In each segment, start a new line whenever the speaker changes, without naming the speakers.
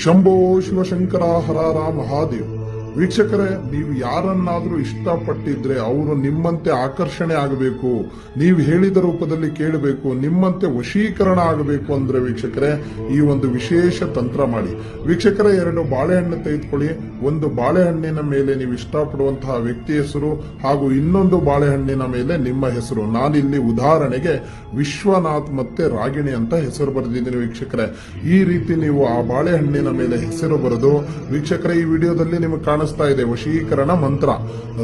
शंभो शिव शंकर हरा राम महादेव ವೀಕ್ಷಕರೇ, ನೀವು ಯಾರನ್ನಾದ್ರೂ ಇಷ್ಟಪಟ್ಟಿದ್ರೆ ಅವರು ನಿಮ್ಮಂತೆ ಆಕರ್ಷಣೆ ಆಗಬೇಕು. ನೀವು ಹೇಳಿದ ರೂಪದಲ್ಲಿ ಕೇಳಬೇಕು, ನಿಮ್ಮಂತೆ ವಶೀಕರಣ ಆಗಬೇಕು ಅಂದ್ರೆ ವೀಕ್ಷಕರೇ, ಈ ಒಂದು ವಿಶೇಷ ತಂತ್ರ ಮಾಡಿ. ವೀಕ್ಷಕರೇ, ಎರಡು ಬಾಳೆಹಣ್ಣು ತೆಗೆದುಕೊಳ್ಳಿ. ಒಂದು ಬಾಳೆಹಣ್ಣಿನ ಮೇಲೆ ನೀವು ಇಷ್ಟಪಡುವಂತಹ ವ್ಯಕ್ತಿ ಹೆಸರು ಹಾಗೂ ಇನ್ನೊಂದು ಬಾಳೆಹಣ್ಣಿನ ಮೇಲೆ ನಿಮ್ಮ ಹೆಸರು. ನಾನಿಲ್ಲಿ ಉದಾಹರಣೆಗೆ ವಿಶ್ವನಾಥ್ ಮತ್ತೆ ರಾಗಿಣಿ ಅಂತ ಹೆಸರು ಬರೆದಿದ್ದೀನಿ ವೀಕ್ಷಕರೇ. ಈ ರೀತಿ ನೀವು ಆ ಬಾಳೆಹಣ್ಣಿನ ಮೇಲೆ ಹೆಸರು ಬರೆದು ವೀಕ್ಷಕರೇ, ಈ ವಿಡಿಯೋದಲ್ಲಿ ನಿಮಗೆ ಕಾಣಿಸ್ತಾ ಇದೆ. ವಶೀಕರಣ ಮಂತ್ರ.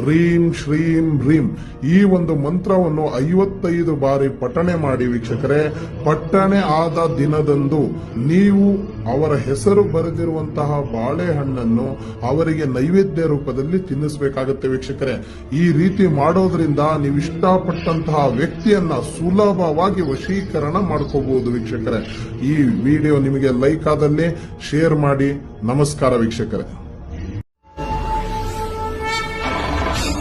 ರೀಂ, ಶ್ರೀಂ, ರೀಂ. ಈ ಒಂದು ಮಂತ್ರವನ್ನು ಐವತ್ತೈದು ಬಾರಿ ಪಠಣೆ ಮಾಡಿ ವೀಕ್ಷಕರೇ. ಪಠಣೆ ಆದ ದಿನದಂದು ನೀವು ಅವರ ಹೆಸರು ಬರೆದಿರುವಂತಹ ಬಾಳೆಹಣ್ಣನ್ನು ಅವರಿಗೆ ನೈವೇದ್ಯ ರೂಪದಲ್ಲಿ ತಿನ್ನಿಸಬೇಕಾಗುತ್ತೆ ವೀಕ್ಷಕರೇ. ಈ ರೀತಿ ಮಾಡೋದ್ರಿಂದ ನೀವು ಇಷ್ಟಪಟ್ಟಂತಹ ವ್ಯಕ್ತಿಯನ್ನ ಸುಲಭವಾಗಿ ವಶೀಕರಣ ಮಾಡ್ಕೋಬಹುದು ವೀಕ್ಷಕರೇ. ಈ ವಿಡಿಯೋ ನಿಮಗೆ ಲೈಕ್ ಆದಲ್ಲಿ ಶೇರ್ ಮಾಡಿ. ನಮಸ್ಕಾರ ವೀಕ್ಷಕರೇ.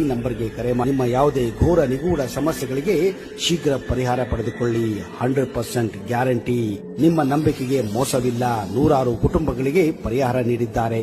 ಈ ನಂಬರ್ಗೆ ಕರೆ ಮಾಡಿ ನಿಮ್ಮ ಯಾವುದೇ ಘೋರ, ನಿಗೂಢ ಸಮಸ್ಯೆಗಳಿಗೆ ಶೀಘ್ರ ಪರಿಹಾರ ಪಡೆದುಕೊಳ್ಳಿ. Hundred percent guarantee. ನಿಮ್ಮ ನಂಬಿಕೆಗೆ ಮೋಸವಿಲ್ಲ. ನೂರಾರು ಕುಟುಂಬಗಳಿಗೆ ಪರಿಹಾರ ನೀಡಿದ್ದಾರೆ.